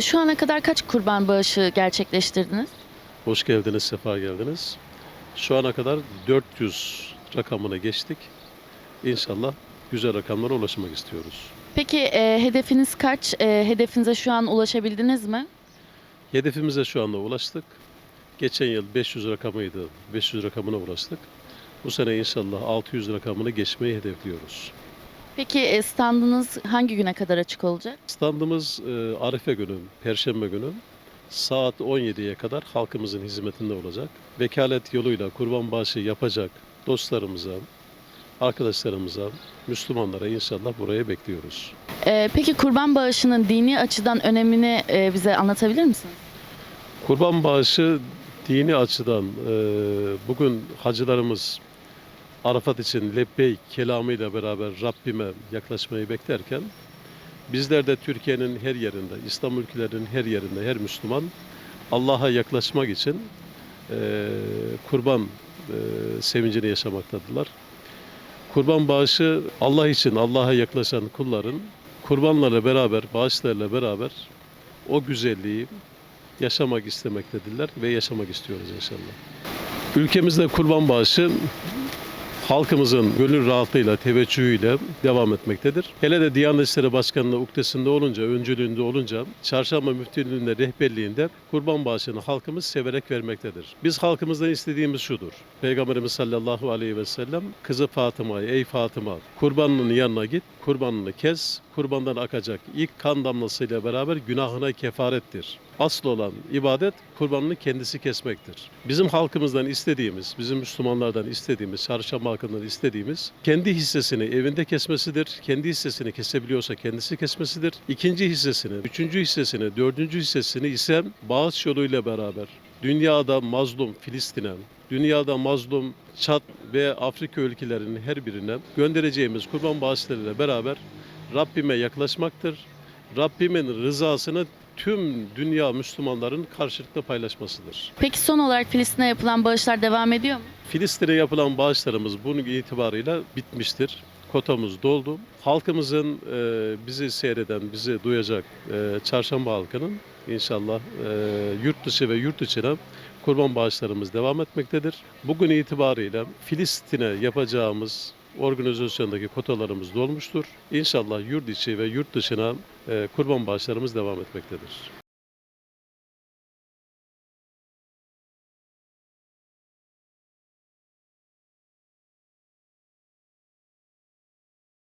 Şu ana kadar kaç kurban bağışı gerçekleştirdiniz? Hoş geldiniz, sefa geldiniz. Şu ana kadar 400 rakamına geçtik. İnşallah güzel rakamlara ulaşmak istiyoruz. Peki e, hedefiniz kaç? E, hedefinize şu an ulaşabildiniz mi? Hedefimize şu anda ulaştık. Geçen yıl 500 rakamıydı. 500 rakamına ulaştık. Bu sene inşallah 600 rakamını geçmeyi hedefliyoruz. Peki e, standınız hangi güne kadar açık olacak? Standımız e, Arife günü, Perşembe günü saat 17'ye kadar halkımızın hizmetinde olacak. Vekalet yoluyla kurban bağışı yapacak dostlarımıza, arkadaşlarımıza, Müslümanlara inşallah buraya bekliyoruz. E, peki kurban bağışının dini açıdan önemini e, bize anlatabilir misiniz? Kurban bağışı dini açıdan e, bugün hacılarımız Arafat için lebbeyk kelamıyla beraber Rabbime yaklaşmayı beklerken bizler de Türkiye'nin her yerinde, İslam ülkelerinin her yerinde, her Müslüman Allah'a yaklaşmak için e, kurban e, sevincini yaşamaktadırlar. Kurban bağışı Allah için Allah'a yaklaşan kulların kurbanlarla beraber, bağışlarla beraber o güzelliği yaşamak istemektedirler ve yaşamak istiyoruz inşallah. Ülkemizde kurban bağışı halkımızın gönül rahatlığıyla, teveccühüyle devam etmektedir. Hele de Diyanet İşleri Başkanı'nın uktesinde olunca, öncülüğünde olunca, çarşamba müftülüğünde, rehberliğinde kurban bağışını halkımız severek vermektedir. Biz halkımızdan istediğimiz şudur. Peygamberimiz sallallahu aleyhi ve sellem kızı Fatıma'ya, ey Fatıma kurbanının yanına git, kurbanını kes, kurbandan akacak ilk kan damlasıyla beraber günahına kefarettir. Asıl olan ibadet kurbanını kendisi kesmektir. Bizim halkımızdan istediğimiz, bizim Müslümanlardan istediğimiz, çarşamba halkından istediğimiz kendi hissesini evinde kesmesidir. Kendi hissesini kesebiliyorsa kendisi kesmesidir. İkinci hissesini, üçüncü hissesini, dördüncü hissesini ise bağış yoluyla beraber dünyada mazlum Filistin'e, dünyada mazlum Çat ve Afrika ülkelerinin her birine göndereceğimiz kurban bağışlarıyla beraber Rabbime yaklaşmaktır. Rabbimin rızasını tüm dünya Müslümanların karşılıklı paylaşmasıdır. Peki son olarak Filistin'e yapılan bağışlar devam ediyor mu? Filistin'e yapılan bağışlarımız bugün itibarıyla bitmiştir. Kotamız doldu. Halkımızın e, bizi seyreden, bizi duyacak e, çarşamba halkının inşallah e, yurt dışı ve yurt içine kurban bağışlarımız devam etmektedir. Bugün itibariyle Filistin'e yapacağımız organizasyondaki kotalarımız dolmuştur. İnşallah yurt içi ve yurt dışına e, kurban bağışlarımız devam etmektedir.